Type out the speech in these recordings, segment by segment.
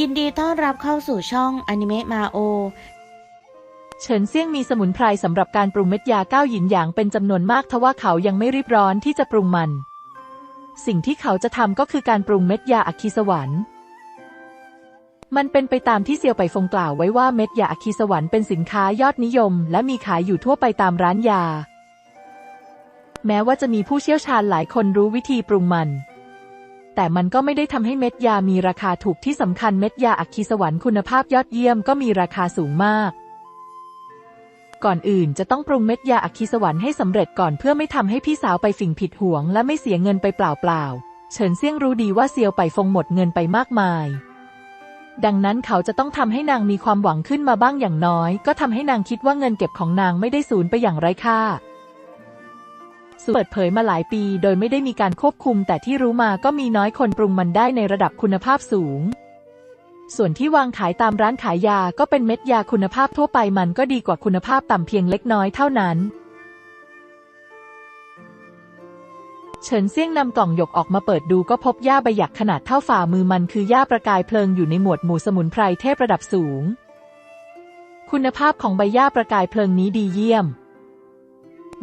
ยินดีต้อนรับเข้าสู่ช่องอนิเมะมาโอ เฉินเซี่ยงมีสมุนไพรสำหรับการปรุงเม็ดยาก้าวหยินหยางเป็นจำนวนมากทว่าเขายังไม่รีบร้อนที่จะปรุงมัน สิ่งที่เขาจะทำก็คือการปรุงเม็ดยาอัคคีสวรรค์ มันเป็นไปตามที่เซียวไปฟงกล่าวไว้ว่าเม็ดยาอัคคีสวรรค์เป็นสินค้ายอดนิยม และมีขายอยู่ทั่วไปตามร้านยา แม้ว่าจะมีผู้เชี่ยวชาญหลายคนรู้วิธีปรุงมัน แต่มันก็ไม่ได้ทำให้เม็ดยามีราคาถูกที่สำคัญเม็ดยาอัคคีสวรรค์คุณภาพยอดเยี่ยมก็มีราคาสูงมาก ก่อนอื่นจะต้องปรุงเม็ดยาอัคคีสวรรค์ให้สำเร็จก่อนเพื่อไม่ทำให้พี่สาวไปฝิ่งผิดหวง และไม่เสียเงินไปเปล่าๆเฉินเซี่ยงรู้ดีว่าเซียวไปฟงหมดเงินไปมากมายดังนั้นเขาจะต้องทำให้นางมีความหวังขึ้นมาบ้างอย่างน้อย ก็ทำให้นางคิดว่าเงินเก็บของนางไม่ได้สูญไปอย่างไร้ค่า เปิดเผยมาหลายปี โดยไม่ได้มีการควบคุม แต่ที่รู้มาก็มีน้อยคนปรุงมันได้ในระดับคุณภาพสูง ส่วนที่วางขายตามร้านขายยาก็เป็นเม็ดยาคุณภาพทั่วไปมันก็ดีกว่าคุณภาพต่ำเพียงเล็กน้อยเท่านั้นเฉินเซี่ยงนำกล่องหยกออกมาเปิดดูก็พบหญ้าใบหยักขนาดเท่าฝ่ามือมันคือหญ้าประกายเพลิงอยู่ในหมวดหมู่สมุนไพรเทพระดับสูง คุณภาพของใบหญ้าประกายเพลิงนี้ดีเยี่ยม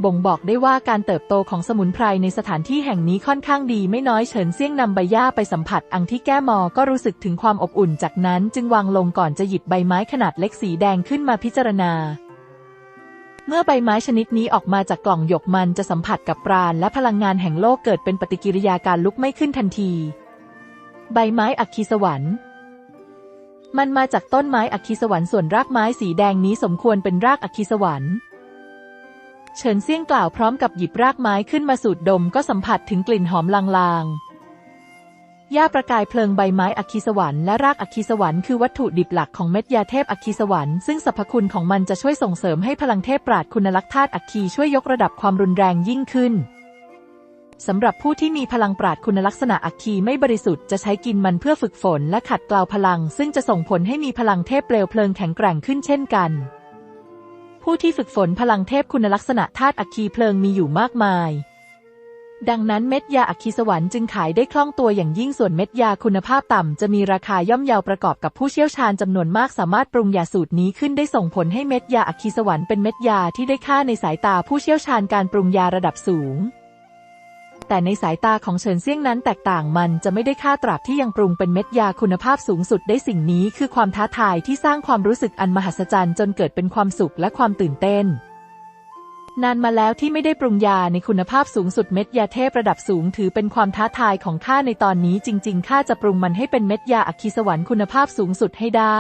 บ่งบอกได้ว่าการเติบโตของสมุนไพรในสถานที่แห่งนี้ค่อนข้างดีไม่น้อยเฉินเซี่ยงนำใบหญ้าไปสัมผัสอังที่แก้มอก็รู้สึกถึงความอบอุ่นจากนั้นจึงวางลงก่อนจะหยิบใบไม้ขนาดเล็กสีแดงขึ้นมาพิจารณา เมื่อใบไม้ชนิดนี้ออกมาจากกล่องหยกมันจะสัมผัสกับปราณและพลังงานแห่งโลกเกิดเป็นปฏิกิริยาการลุกไม่ขึ้นทันที ใบไม้อัคคีสวรรค์มันมาจากต้นไม้อัคคีสวรรค์ส่วนรากไม้สีแดงนี้สมควรเป็นรากอัคคีสวรรค์ เฉินเซี่ยงกล่าวพร้อมกับหยิบรากไม้ขึ้นมาสูดดมก็สัมผัสถึงกลิ่นหอมลางๆหญ้าประกายเพลิงใบไม้อัคคีสวรรค์และรากอัคคีสวรรค์คือวัตถุดิบหลักของเม็ดยาเทพอัคคีสวรรค์ซึ่งสรรพคุณของมันจะช่วยส่งเสริมให้พลังเทพปราดคุณลักษณ์ธาตุอัคคีช่วยยกระดับความรุนแรงยิ่งขึ้นสำหรับผู้ที่มีพลังปราดคุณลักษณะอัคคีไม่บริสุทธิ์จะใช้กินมันเพื่อฝึกฝนและขัดเกลาพลัง ซึ่งจะส่งผลให้มีพลังเทพเปลวเพลิงแข็งแกร่งขึ้นเช่นกัน ผู้ที่ฝึกฝนพลังเทพคุณลักษณะธาตุอัคคีเพลิงมีอยู่มากมาย ดังนั้นเม็ดยาอัคคีสวรรค์จึงขายได้คล่องตัวอย่างยิ่งส่วนเม็ดยาคุณภาพต่ำจะมีราคาย่อมเยาประกอบกับผู้เชี่ยวชาญจำนวนมากสามารถปรุงยาสูตรนี้ขึ้นได้ส่งผลให้เม็ดยาอัคคีสวรรค์เป็นเม็ดยาที่ได้ค่าในสายตาผู้เชี่ยวชาญการปรุงยาระดับสูง แต่ในสายตาของเฉินเซี่ยงนั้นแตกต่างมันจะไม่ได้ค่าตราบที่ยังปรุงเป็นเม็ดยาคุณภาพสูงสุดได้สิ่งนี้คือความท้าทายที่สร้างความรู้สึกอันมหัศจรรย์จนเกิดเป็นความสุขและความตื่นเต้นนานมาแล้วที่ไม่ได้ปรุงยาในคุณภาพสูงสุดเม็ดยาเทพระดับสูงถือเป็นความท้าทายของข้าในตอนนี้จริง ๆ ข้าจะปรุงมันให้เป็นเม็ดยาอัคคีสวรรค์คุณภาพสูงสุดให้ได้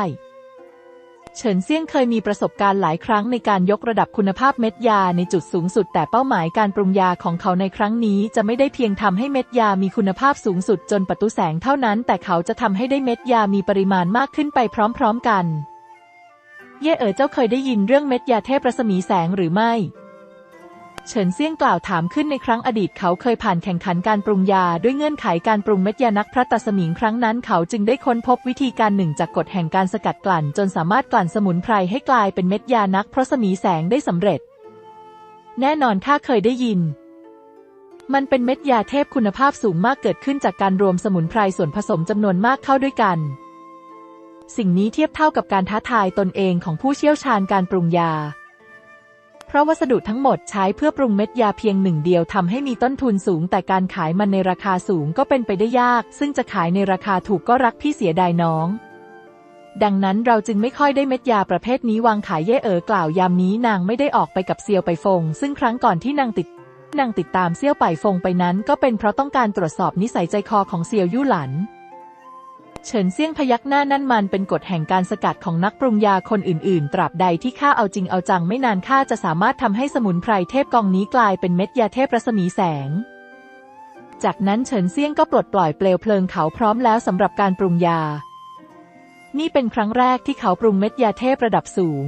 เฉินเซี่ยงเคยมีประสบการณ์หลายครั้งในการยกระดับคุณภาพเม็ดยาในจุดสูงสุด แต่เป้าหมายการปรุงยาของเขาในครั้งนี้จะไม่ได้เพียงทำให้เม็ดยามีคุณภาพสูงสุดจนประตูแสงเท่านั้น แต่เขาจะทำให้ได้เม็ดยามีปริมาณมากขึ้นไปพร้อม ๆกัน เย่เอ๋อเจ้าเคยได้ยินเรื่องเม็ดยาเทพรัศมีแสงหรือไม่ เฉินเซี่ยงกล่าวถามขึ้นในครั้งอดีตเขาเคยผ่านแข่งขันการปรุงยาด้วยเงื่อนไขการปรุงเม็ดยานักพระตัสมิงครั้งนั้นเขาจึงได้ค้นพบวิธีการหนึ่งจากกฎแห่งการสกัดกลั่น จนสามารถกลั่นสมุนไพรให้กลายเป็นเม็ดยานักพระสมีแสงได้สำเร็จ แน่นอนข้าเคยได้ยิน มันเป็นเม็ดยาเทพคุณภาพสูงมากเกิดขึ้นจากการรวมสมุนไพรส่วนผสมจำนวนมากเข้าด้วยกัน สิ่งนี้เทียบเท่ากับการท้าทายตนเองของผู้เชี่ยวชาญการปรุงยา เพราะวัสดุทั้งหมดใช้เพื่อปรุงเม็ดยาเพียงหนึ่งเดียวทำให้มีต้นทุนสูง แต่การขายมันในราคาสูงก็เป็นไปได้ยาก ซึ่งจะขายในราคาถูกก็รักพี่เสียดายน้องดังนั้นเราจึงไม่ค่อยได้เม็ดยาประเภทนี้วางขายเย่เอ๋อกล่าวยามนี้นางไม่ได้ออกไปกับเซียวไปฟง ซึ่งครั้งก่อนที่นางติด นางติดตามเซียวไปฟงไปนั้น ก็เป็นเพราะต้องการตรวจสอบนิสัยใจคอของเซียวยู่หลัน เฉินเซี่ยงพยักหน้านั่นมันเป็นกฎแห่งการสกัดของนักปรุงยาคนอื่นๆ ตราบใดที่ข้าเอาจริงเอาจังไม่นานข้าจะสามารถทำให้สมุนไพรเทพกองนี้กลายเป็นเม็ดยาเทพรัศมีแสง จากนั้นเฉินเซี่ยงก็ปลดปล่อยเปลวเพลิงเขาพร้อมแล้วสำหรับการปรุงยา นี่เป็นครั้งแรกที่เขาปรุงเม็ดยาเทพระดับสูง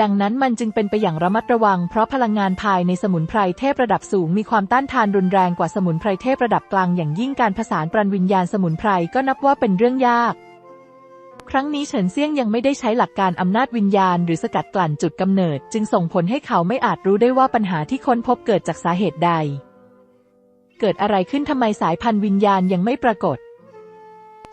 ดังนั้นมันจึงเป็นไปอย่างระมัดระวัง เพราะพลังงานภายในสมุนไพรเทพระดับสูงมีความต้านทานรุนแรงกว่าสมุนไพรเทพระดับกลางอย่างยิ่งการผสานปรันวิญญาณสมุนไพรก็นับว่าเป็นเรื่องยาก ครั้งนี้เฉินเซี่ยงยังไม่ได้ใช้หลักการอำนาจวิญญาณ หรือสกัดกลั่นจุดกำเนิด จึงส่งผลให้เขาไม่อาจรู้ได้ว่าปัญหาที่ค้นพบเกิดจากสาเหตุใด เกิดอะไรขึ้นทำไมสายพันธุ์วิญญาณยังไม่ปรากฏ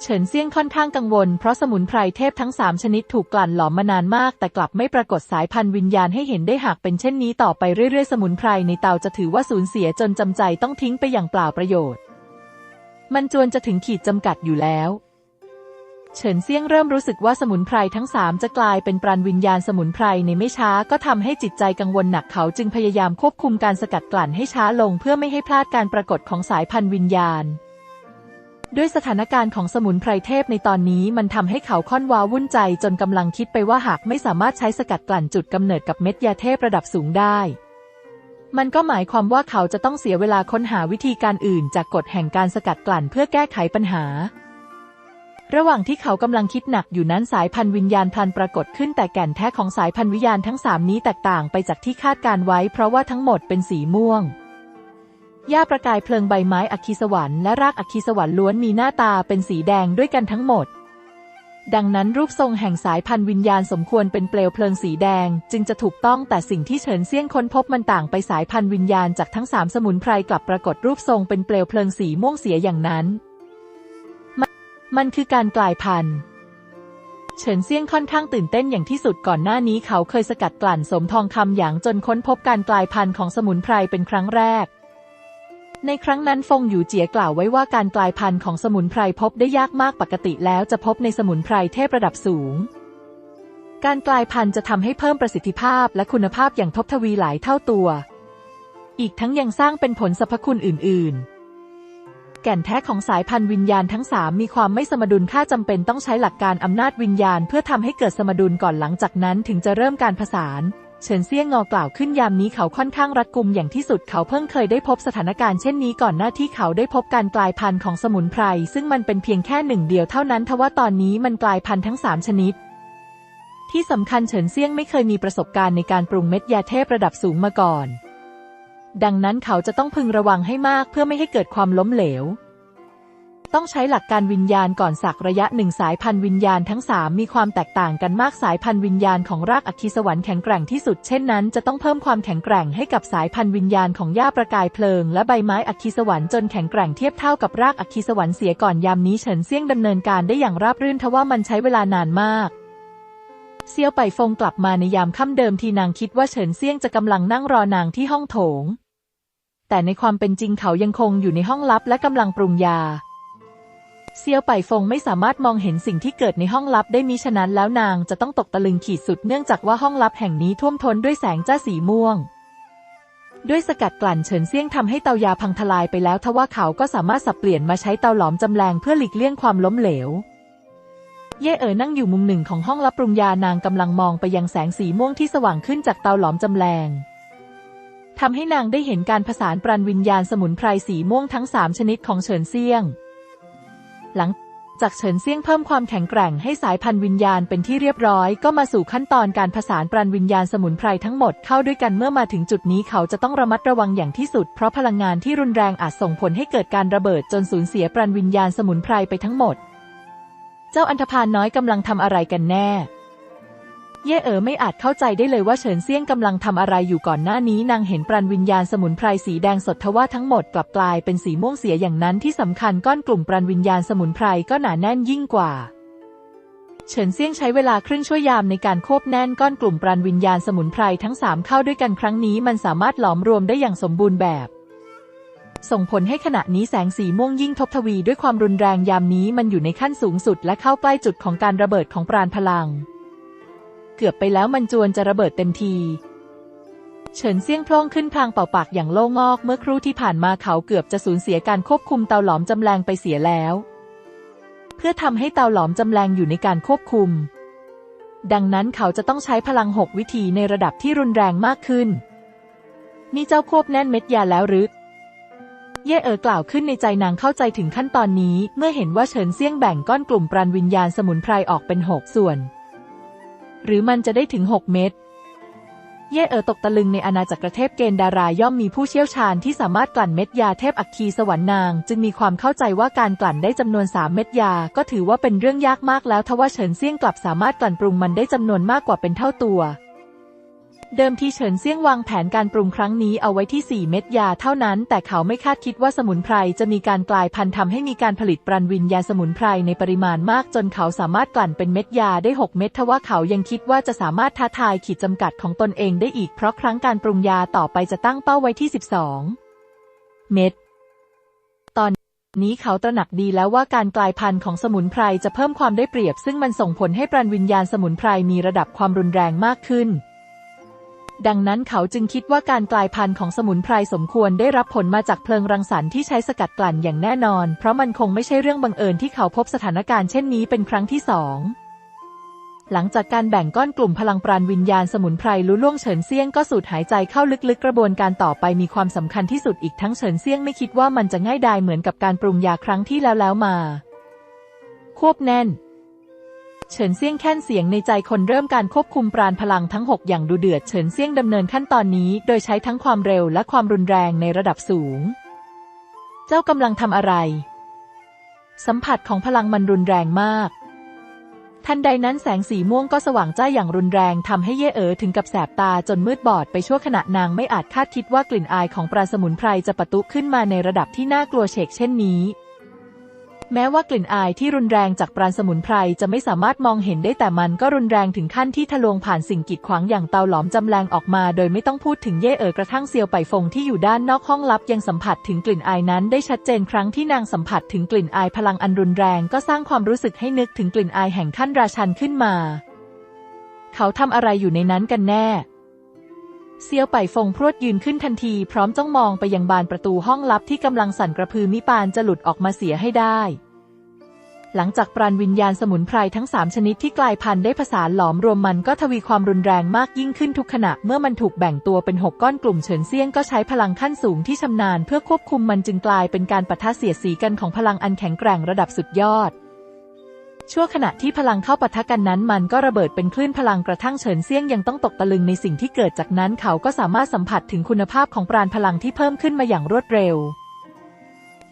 เฉินเซี่ยงค่อนข้างกังวล เพราะสมุนไพรเทพทั้งสามชนิดถูกกลั่นหลอมมานานมาก แต่กลับไม่ปรากฏสายพันธุ์วิญญาณให้เห็นได้หากเป็นเช่นนี้ต่อไปเรื่อยๆ สมุนไพรในเตาจะถือว่าสูญเสียจนจำใจต้องทิ้งไปอย่างเปล่าประโยชน์ มันจวนจะถึงขีดจำกัดอยู่แล้วเฉินเซี่ยงเริ่มรู้สึกว่าสมุนไพรทั้งสามจะกลายเป็นปราณวิญญาณสมุนไพรในไม่ช้าก็ทำให้จิตใจกังวลหนักเขาจึงพยายามควบคุมการสกัดกลั่นให้ช้าลงเพื่อไม่ให้พลาดการปรากฏของสายพันธุ์วิญญาณ ด้วยสถานการณ์ของสมุนไพรเทพในตอนนี้มันทำให้เขาค่อนว้าวุ่นใจจนกำลังคิดไปว่าหากไม่สามารถใช้สกัดกลั่นจุดกำเนิดกับเม็ดยาเทพระดับสูงได้ มันก็หมายความว่าเขาจะต้องเสียเวลาค้นหาวิธีการอื่น จากกฎแห่งการสกัดกลั่นเพื่อแก้ไขปัญหา ระหว่างที่เขากำลังคิดหนักอยู่นั้นสายพันธุ์วิญญาณพลันปรากฏขึ้นแต่แก่นแท้ของสายพันธุ์วิญญาณทั้งสามนี้แตกต่างไปจากที่คาดการไว้ เพราะว่าทั้งหมดเป็นสีม่วง หญ้าประกายเพลิงใบไม้อัคคีสวรรค์และรากอัคคีสวรรค์ล้วนมีหน้าตาเป็นสีแดงด้วยกันทั้งหมด ดังนั้นรูปทรงแห่งสายพันธุ์วิญญาณสมควรเป็นเปลวเพลิงสีแดง จึงจะถูกต้องแต่สิ่งที่เฉินเซี่ยงค้นพบมันต่างไปสายพันธุ์วิญญาณจากทั้งสามสมุนไพรกลับปรากฏรูปทรงเป็นเปลวเพลิงสีม่วงเสียอย่างนั้น มันมันคือการกลายพันธุ์เฉินเซี่ยงค่อนข้างตื่นเต้นอย่างที่สุดก่อนหน้านี้เขาเคยสกัดกลั่นสมทองคำอย่างจนค้นพบการกลายพันธุ์ของสมุนไพรเป็นครั้งแรก ในครั้งนั้นฟงอยู่เจียกล่าวไว้ว่าการกลายพันธุ์ของสมุนไพรพบได้ยากมากปกติแล้วจะพบในสมุนไพรเทพระดับสูง การกลายพันธุ์จะทำให้เพิ่มประสิทธิภาพและคุณภาพอย่างทบทวีหลายเท่าตัว อีกทั้งยังสร้างเป็นผลสรรพคุณอื่น ๆ แก่นแท้ของสายพันธุ์วิญญาณทั้งสามมีความไม่สมดุลค่าจำเป็นต้องใช้หลักการอำนาจวิญญาณ เพื่อทำให้เกิดสมดุลก่อนหลังจากนั้นถึงจะเริ่มการผสาน เฉินเซี่ยงงอกล่าวขึ้นยามนี้เขาค่อนข้างรัดกุมอย่างที่สุดเขาเพิ่งเคยได้พบสถานการณ์เช่นนี้ก่อนหน้าที่เขาได้พบการกลายพันธุ์ของสมุนไพร ซึ่งมันเป็นเพียงแค่หนึ่งเดียวเท่านั้นทว่าตอนนี้มันกลายพันธุ์ทั้งสามชนิด ที่สำคัญเฉินเซี่ยงไม่เคยมีประสบการณ์ในการปรุงเม็ดยาเทพระดับสูงมาก่อน ดังนั้นเขาจะต้องพึงระวังให้มากเพื่อไม่ให้เกิดความล้มเหลว ต้องใช้หลักการวิญญาณก่อนสักระยะหนึ่งสายพันธุ์วิญญาณทั้งสามมีความแตกต่างกันมากสายพันธุ์วิญญาณของรากอัคคีสวรรค์แข็งแกร่งที่สุดเช่นนั้นจะต้องเพิ่มความแข็งแกร่งให้กับสายพันธุ์วิญญาณของหญ้าประกายเพลิง และใบไม้อัคคีสวรรค์จนแข็งแกร่งเทียบเท่ากับรากอัคคีสวรรค์เสียก่อนยามนี้เฉินเซี่ยงดำเนินการได้อย่างราบรื่นทว่ามันใช้เวลานานมากเซียวไปฟงกลับมาในยามค่ำเดิมทีนางคิดว่าเฉินเซี่ยงจะกำลังนั่งรอนางที่ห้องโถง แต่ในความเป็นจริงเขายังคงอยู่ในห้องลับและกำลังปรุงยา เซียวไปฟงไม่สามารถมองเห็นสิ่งที่เกิดในห้องลับได้มิฉะนั้นแล้วนางจะต้องตกตะลึงขีดสุดเนื่องจากว่าห้องลับแห่งนี้ท่วมท้นด้วยแสงจ้าสีม่วง ด้วยสกัดกลั่นเฉินเซี่ยงทำให้เตายาพังทลายไปแล้วทว่าเขาก็สามารถสับเปลี่ยนมาใช้เตาหลอมจำแรงเพื่อหลีกเลี่ยงความล้มเหลว เย่เอ๋อนั่งอยู่มุมหนึ่งของห้องรับปรุงยานางกำลังมองไปยังแสงสีม่วงที่สว่างขึ้นจากเตาหลอมจำแรงทำให้นางได้เห็นการผสานปรันวิญญาณสมุนไพรสีม่วงทั้งสามชนิดของเฉินเซี่ยง หลังจากเฉินเซี่ยงเพิ่มความแข็งแกร่งให้สายพันธุ์วิญญาณเป็นที่เรียบร้อย ก็มาสู่ขั้นตอนการผสานปรันวิญญาณสมุนไพรทั้งหมดเข้าด้วยกันเมื่อมาถึงจุดนี้เขาจะต้องระมัดระวังอย่างที่สุด เพราะพลังงานที่รุนแรงอาจส่งผลให้เกิดการระเบิดจนสูญเสียปรันวิญญาณสมุนไพรไปทั้งหมด เจ้าอันธพาลน้อยกำลังทำอะไรกันแน่ เย่เอ๋อไม่อาจเข้าใจได้เลยว่าเฉินเซี่ยงกำลังทำอะไรอยู่ก่อนหน้านี้นางเห็นปรันวิญญาณสมุนไพรสีแดงสดทว่าทั้งหมดกลับกลายเป็นสีม่วงเสียอย่างนั้นที่สำคัญก้อนกลุ่มปรันวิญญาณสมุนไพรก็หนาแน่นยิ่งกว่า เฉินเซี่ยงใช้เวลาครึ่งชั่วยามในการควบแน่นก้อนกลุ่มปรันวิญญาณสมุนไพรทั้งสามเข้าด้วยกันครั้งนี้มันสามารถหลอมรวมได้อย่างสมบูรณ์แบบ ส่งผลให้ขณะนี้แสงสีม่วงยิ่งทบทวีด้วยความรุนแรงยามนี้มันอยู่ในขั้นสูงสุดและเข้าใกล้จุดของการระเบิดของปราณพลัง เกือบไปแล้วมันจวนจะระเบิดเต็มทีเฉินเซี่ยงพล่องขึ้นพลางเป่าปากอย่างโล่งอก เมื่อครู่ที่ผ่านมาเขาเกือบจะสูญเสียการควบคุมเตาหลอมจำแรงไปเสียแล้ว เพื่อทำให้เตาหลอมจำแรงอยู่ในการควบคุม ดังนั้นเขาจะต้องใช้พลังหกวิธีในระดับที่รุนแรงมากขึ้น นี่เจ้าควบแน่นเม็ดยาแล้วหรือเย่เอ๋อกล่าวขึ้นในใจนางเข้าใจถึงขั้นตอนนี้ เมื่อเห็นว่าเฉินเซี่ยงแบ่งก้อนกลุ่มปรันวิญญาณสมุนไพรออกเป็นหกส่วน หรือมันจะได้ถึงหกเม็ดเย่เอ๋อตกตะลึงในอาณาจักรเทพเกณฑ์ดาราย่อมมีผู้เชี่ยวชาญที่สามารถกลั่นเม็ดยาเทพอัคคีสวรรค์นาง จึงมีความเข้าใจว่าการกลั่นได้จำนวนสามเม็ดยา ก็ถือว่าเป็นเรื่องยากมากแล้วทว่าเฉินเซี่ยงกลับสามารถกลั่นปรุงมันได้จำนวนมากกว่าเป็นเท่าตัว เดิมทีเฉินเซี่ยงวางแผนการปรุงครั้งนี้เอาไว้ที่ 4 เม็ดยาเท่านั้น แต่เขาไม่คาดคิดว่าสมุนไพรจะมีการกลายพันธุ์ทำให้มีการผลิตปรันวินยาสมุนไพรในปริมาณมาก จนเขาสามารถกลั่นเป็นเม็ดยาได้ 6 เม็ดทว่าเขายังคิดว่าจะสามารถท้าทายขีดจำกัดของตนเองได้อีกเพราะครั้งการปรุงยาต่อไปจะตั้งเป้าไว้ที่ 12 เม็ดตอนนี้เขาตระหนักดีแล้วว่าการกลายพันธุ์ของสมุนไพรจะเพิ่มความได้เปรียบ ซึ่งมันส่งผลให้ปรันวิญญาณสมุนไพรมีระดับความรุนแรงมากขึ้น ดังนั้นเขาจึงคิดว่าการกลายพันธุ์ของสมุนไพรสมควรได้รับผลมาจากเพลิงรังสรรค์ที่ใช้สกัดกลั่นอย่างแน่นอน เพราะมันคงไม่ใช่เรื่องบังเอิญที่เขาพบสถานการณ์เช่นนี้เป็นครั้งที่สองหลังจากการแบ่งก้อนกลุ่มพลังปราณวิญญาณสมุนไพรลุล่วงเฉินเซี่ยงก็สูดหายใจเข้าลึกๆ กระบวนการต่อไปมีความสำคัญที่สุดอีกทั้งเฉินเซี่ยงไม่คิดว่ามันจะง่ายดายเหมือนกับการปรุงยาครั้งที่แล้วแล้วมา ควบแน่น เฉินเซี่ยงแค้นเสียงในใจคนเริ่มการควบคุมปราณพลังทั้ง 6 อย่างดูเดือดเฉินเซี่ยงดำเนินขั้นตอนนี้ โดยใช้ทั้งความเร็วและความรุนแรงในระดับสูง เจ้ากำลังทำอะไร สัมผัสของพลังมันรุนแรงมาก ทันใดนั้นแสงสีม่วงก็สว่างจ้าอย่างรุนแรงทำให้เย่เอ๋อถึงกับแสบตาจนมืดบอดไปชั่วขณะนางไม่อาจคาดคิดว่ากลิ่นอายของปราสมุนไพรจะปะทุขึ้นมาในระดับที่น่ากลัวเฉกเช่นนี้ แม้ว่ากลิ่นอายที่รุนแรงจากปราณสมุนไพรจะไม่สามารถมองเห็นได้แต่มันก็รุนแรงถึงขั้นที่ทะลวงผ่านสิ่งกีดขวางอย่างเตาหลอมจำแรงออกมาโดยไม่ต้องพูดถึงเย่เอ๋อกระทั่งเซียวไปฟงที่อยู่ด้านนอกห้องลับยังสัมผัสถึงกลิ่นอายนั้นได้ชัดเจนครั้งที่นางสัมผัสถึงกลิ่นอายพลังอันรุนแรงก็สร้างความรู้สึกให้นึกถึงกลิ่นอายแห่งขั้นราชันขึ้นมา เขาทำอะไรอยู่ในนั้นกันแน่ เซียวไปฟงพรวดยืนขึ้นทันทีพร้อมจ้องมองไปยังบานประตูห้องลับที่กำลังสั่นกระพือมิปานจะหลุดออกมาเสียให้ได้ หลังจากปราณวิญญาณสมุนไพรทั้งสามชนิดที่กลายพันธุ์ได้ผสานหลอมรวมมันก็ทวีความรุนแรงมากยิ่งขึ้นทุกขณะเมื่อมันถูกแบ่งตัวเป็นหกก้อนกลุ่มเฉินเซียงก็ใช้พลังขั้นสูงที่ชำนาญเพื่อควบคุมมันจึงกลายเป็นการปะทะเสียดสีกันของพลังอันแข็งแกร่งระดับสุดยอด ชั่วขณะที่พลังเข้าปะทะกันนั้นมันก็ระเบิดเป็นคลื่นพลังกระทั่งเฉินเซียงยังต้องตกตะลึงในสิ่งที่เกิดจากนั้นเขาก็สามารถสัมผัสถึงคุณภาพของปราณพลังที่เพิ่มขึ้นมาอย่างรวดเร็ว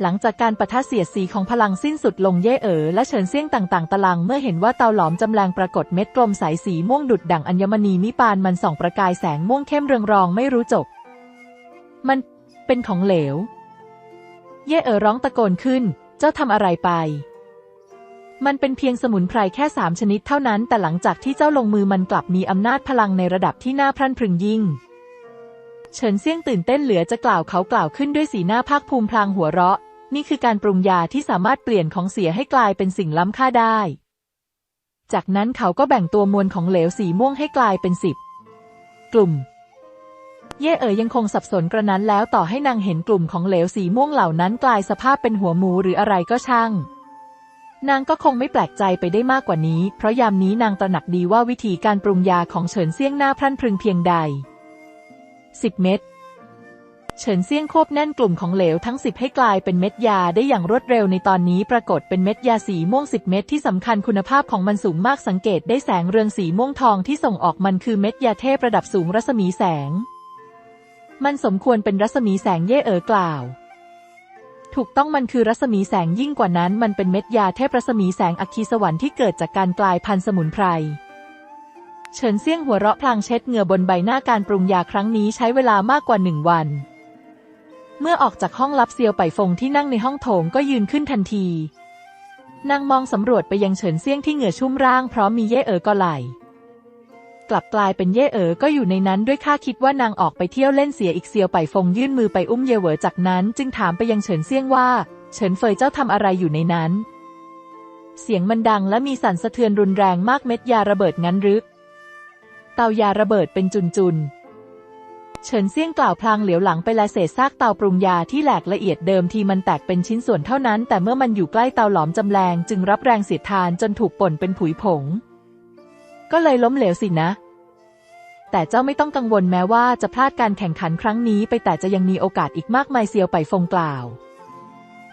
หลังจากการปะทะเสียดสีของพลังสิ้นสุดลงเย่เอ๋อและเฉินเซียงต่างๆตะลังเมื่อเห็นว่าเตาหลอมจำแรงปรากฏเม็ดกลมใสสีม่วงดุดดั่งอัญมณีมิปานมันส่องประกายแสงม่วงเข้มเรืองรองไม่รู้จบ มันเป็นของเหลว เย่เอ๋อร้องตะโกนขึ้น เจ้าทำอะไรไป มันเป็นเพียงสมุนไพรแค่สามชนิดเท่านั้น แต่หลังจากที่เจ้าลงมือมันกลับมีอำนาจพลังในระดับที่น่าพรั่นพรึงยิ่ง เฉินเซี่ยงตื่นเต้นเหลือจะกล่าวเขากล่าวขึ้นด้วยสีหน้าภาคภูมิพลางหัวเราะ นี่คือการปรุงยาที่สามารถเปลี่ยนของเสียให้กลายเป็นสิ่งล้ำค่าได้ จากนั้นเขาก็แบ่งตัวมวลของเหลวสีม่วงให้กลายเป็นสิบกลุ่ม เย่เอ๋ยยังคงสับสนกระนั้นแล้วต่อให้นางเห็นกลุ่มของเหลวสีม่วงเหล่านั้นกลายสภาพเป็นหัวหมูหรืออะไรก็ช่าง นางก็คงไม่แปลกใจไปได้มากกว่านี้ เพราะยามนี้นางตระหนักดีว่าวิธีการปรุงยาของเฉินเซี่ยงหน้าพรั่นพรึงเพียงใดสิบเม็ดเฉินเซี่ยงควบแน่นกลุ่มของเหลวทั้งสิบให้กลายเป็นเม็ดยาได้อย่างรวดเร็วในตอนนี้ปรากฏเป็นเม็ดยาสีม่วงสิบเม็ดที่สำคัญคุณภาพของมันสูงมากสังเกตได้แสงเรืองสีม่วงทองที่ส่งออกมันคือเม็ดยาเทพระดับสูงรัศมีแสง มันสมควรเป็นรัศมีแสงเย่เอ๋อกล่าว ถูกต้องมันคือรัศมีแสงยิ่งกว่านั้นมันเป็นเม็ดยาเทพรัศมีแสงอัคคีสวรรค์ที่เกิดจากการกลายพันธุ์สมุนไพรเฉินเซี่ยงหัวเราะพลางเช็ดเหงื่อบนใบหน้าการปรุงยาครั้งนี้ใช้เวลามากกว่าหนึ่งวัน เมื่อออกจากห้องรับเซียวไปฟงที่นั่งในห้องโถงก็ยืนขึ้นทันที นางมองสำรวจไปยังเฉินเซี่ยงที่เหงื่อชุ่มร่างพร้อมมีเย่เอ๋อก็ไหล กลับกลายเป็นเย่เอ๋อก็อยู่ในนั้นด้วยค่าคิดว่านางออกไปเที่ยวเล่นเสียอีกเซียวไปฟงยื่นมือไปอุ้มเย่เหวอจากนั้น จึงถามไปยังเฉินเซี่ยงว่าเฉินเฟยเจ้าทำอะไรอยู่ในนั้น เสียงมันดังและมีสั่นสะเทือนรุนแรงมากเม็ดยาระเบิดงั้นรือเตายาระเบิดเป็นจุนๆเฉินเซี่ยงกล่าวพลางเหลียวหลังไปและเศษซากเตาปรุงยาที่แหลกละเอียดเดิมทีมันแตกเป็นชิ้นส่วนเท่านั้น แต่เมื่อมันอยู่ใกล้เตาหลอมจำแรงจึงรับแรงเสียดทานจนถูกป่นเป็นผุยผง ก็เลยล้มเหลวสินะ แต่เจ้าไม่ต้องกังวลแม้ว่าจะพลาดการแข่งขันครั้งนี้ไปแต่จะยังมีโอกาสอีกมากมายเซียวไปฟงกล่าว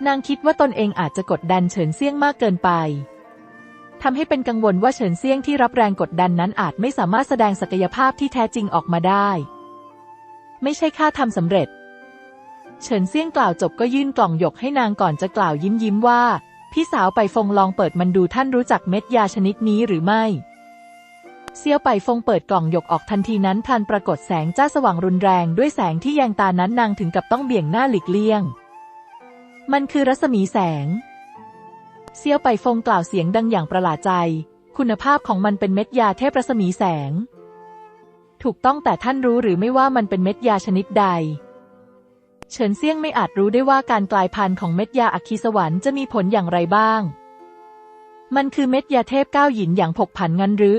นางคิดว่าตนเองอาจจะกดดันเฉินเซี่ยงมากเกินไปทำให้เป็นกังวลว่าเฉินเซี่ยงที่รับแรงกดดันนั้นอาจไม่สามารถแสดงศักยภาพที่แท้จริงออกมาได้ ไม่ใช่ข้าทำสำเร็จ เฉินเซี่ยงกล่าวจบก็ยื่นกล่องหยกให้นางก่อนจะกล่าวยิ้มยิ้มว่า พี่สาวไปฟงลองเปิดมันดูท่านรู้จักเม็ดยาชนิดนี้หรือไม่ เซียวไปฟงเปิดกล่องหยกออกทันทีนั้นพลันปรากฏแสงจ้าสว่างรุนแรงด้วยแสงที่แยงตานั้นนางถึงกับต้องเบี่ยงหน้าหลีกเลี่ยง มันคือรัศมีแสง เซียวไปฟงกล่าวเสียงดังอย่างประหลาดใจ คุณภาพของมันเป็นเม็ดยาเทพรัศมีแสง ถูกต้องแต่ท่านรู้หรือไม่ว่ามันเป็นเม็ดยาชนิดใด เฉินเซียงไม่อาจรู้ได้ว่าการกลายพันธุ์ของเม็ดยาอัคคีสวรรค์จะมีผลอย่างไรบ้าง มันคือเม็ดยาเทพก้าวหยินอย่างผกผันงั้นหรือ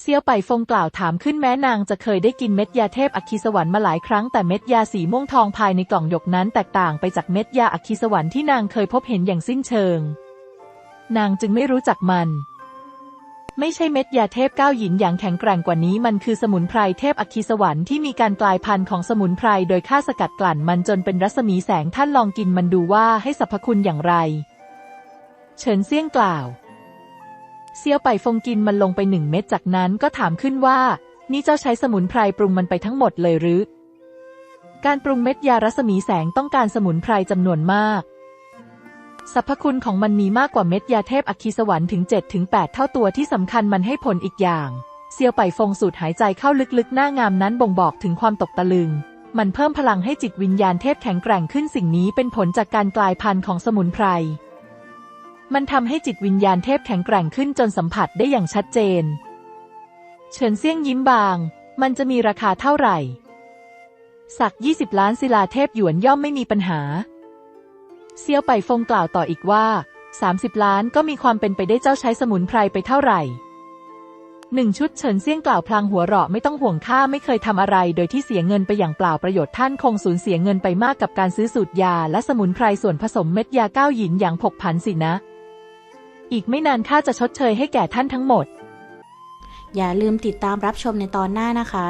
เซียวไปฟงกล่าวถามขึ้นแม้นางจะเคยได้กินเม็ดยาเทพอัคคีสวรรค์มาหลายครั้งแต่เม็ดยาสีม่วงทองภายในกล่องหยกนั้นแตกต่างไปจากเม็ดยาอัคคีสวรรค์ที่นางเคยพบเห็นอย่างสิ้นเชิง นางจึงไม่รู้จักมัน ไม่ใช่เม็ดยาเทพก้าวหยินอย่างแข็งแกร่งกว่านี้มันคือสมุนไพรเทพอัคคีสวรรค์ที่มีการกลายพันธุ์ของสมุนไพรโดยฆ่าสกัดกลั่นมันจนเป็นรัศมีแสงท่านลองกินมันดูว่าให้สรรพคุณอย่างไร เฉินเซี่ยงกล่าว เซียวไปฟงกินมันลงไปหนึ่งเม็ดจากนั้นก็ถามขึ้นว่า นี่เจ้าใช้สมุนไพรปรุงมันไปทั้งหมดเลยหรือ การปรุงเม็ดยารัศมีแสงต้องการสมุนไพรจำนวนมากสรรพคุณของมันมีมากกว่าเม็ดยาเทพอคคีสวรรค์ถึง7ถึง8เท่าตัวที่สำคัญมันให้ผลอีกอย่าง เซียวไปฟงสูดหายใจเข้าลึกๆ หน้างามนั้นบ่งบอกถึงความตกตะลึง มันเพิ่มพลังให้จิตวิญญาณเทพแข็งแกร่งขึ้นสิ่งนี้เป็นผลจากการกลายพันธุ์ของสมุนไพร มันทำให้จิตวิญญาณเทพแข็งแกร่งขึ้นจนสัมผัสได้อย่างชัดเจน เฉินเซี่ยงยิ้มบาง มันจะมีราคาเท่าไหร่ สัก 20 ล้านศิลาเทพหยวนย่อมไม่มีปัญหา เซียวไปฟงกล่าวต่ออีกว่า 30 ล้านก็มีความเป็นไปได้เจ้าใช้สมุนไพรไปเท่าไหร่หนึ่งชุดเฉินเซี่ยงกล่าวพลางหัวเราะไม่ต้องห่วงค่าไม่เคยทำอะไร โดยที่เสียเงินไปอย่างเปล่าประโยชน์ท่านคงสูญเสียเงินไปมากกับการซื้อสูตรยา และสมุนไพรส่วนผสมเม็ดยาเก้าหยินอย่างผกผันสินะ อีกไม่นานข้าจะชดเชยให้แก่ท่านทั้งหมด อย่าลืมติดตามรับชมในตอนหน้านะคะ